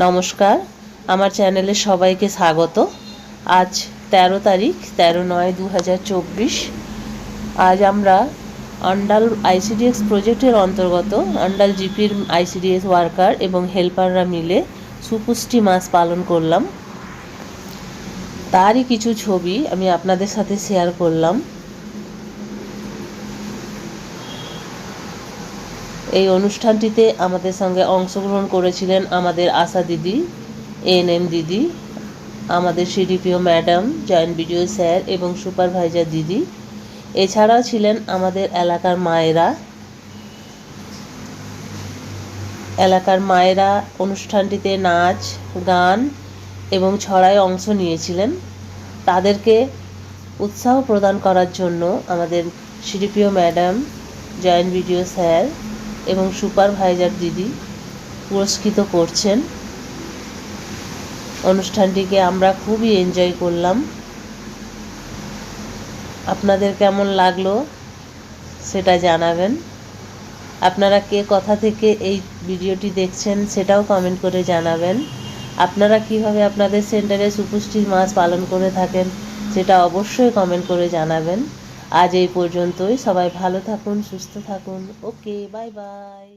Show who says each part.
Speaker 1: নমস্কার, আমার চ্যানেলে সবাইকে স্বাগত। আজ তেরো তারিখ, তেরো নয় দু আজ আমরা অন্ডাল আইসিডিএস প্রজেক্টের অন্তর্গত অন্ডাল জিপির আইসিডিএস ওয়ার্কার এবং হেল্পাররা মিলে সুপুষ্টি মাস পালন করলাম। তারই কিছু ছবি আমি আপনাদের সাথে শেয়ার করলাম। এই অনুষ্ঠানটিতে আমাদের সঙ্গে অংশগ্রহণ করেছিলেন আমাদের আশা দিদি এন এম দিদি, আমাদের CDPO madam, joint BDO sir এবং সুপারভাইজার দিদি। এছাড়াও ছিলেন আমাদের এলাকার মায়েরা। এলাকার মায়েরা অনুষ্ঠানটিতে নাচ, গান এবং ছড়ায় অংশ নিয়েছিলেন। তাদেরকে উৎসাহ প্রদান করার জন্য আমাদের CDPO madam, joint BDO sir এবং সুপারভাইজার দিদি পুরস্কৃত করছেন। অনুষ্ঠানটিকে আমরা খুবই এনজয় করলাম। আপনাদের কেমন লাগল সেটা জানাবেন। আপনারা কে কথা থেকে এই ভিডিওটি দেখছেন সেটাও কমেন্ট করে জানাবেন। আপনারা কীভাবে আপনাদের সেন্টারে সুপুষ্টির মাস পালন করে থাকেন সেটা অবশ্যই কমেন্ট করে জানাবেন। আজ এই পর্যন্তই। সবাই ভালো থাকুন সুস্থ থাকুন। Okay bye bye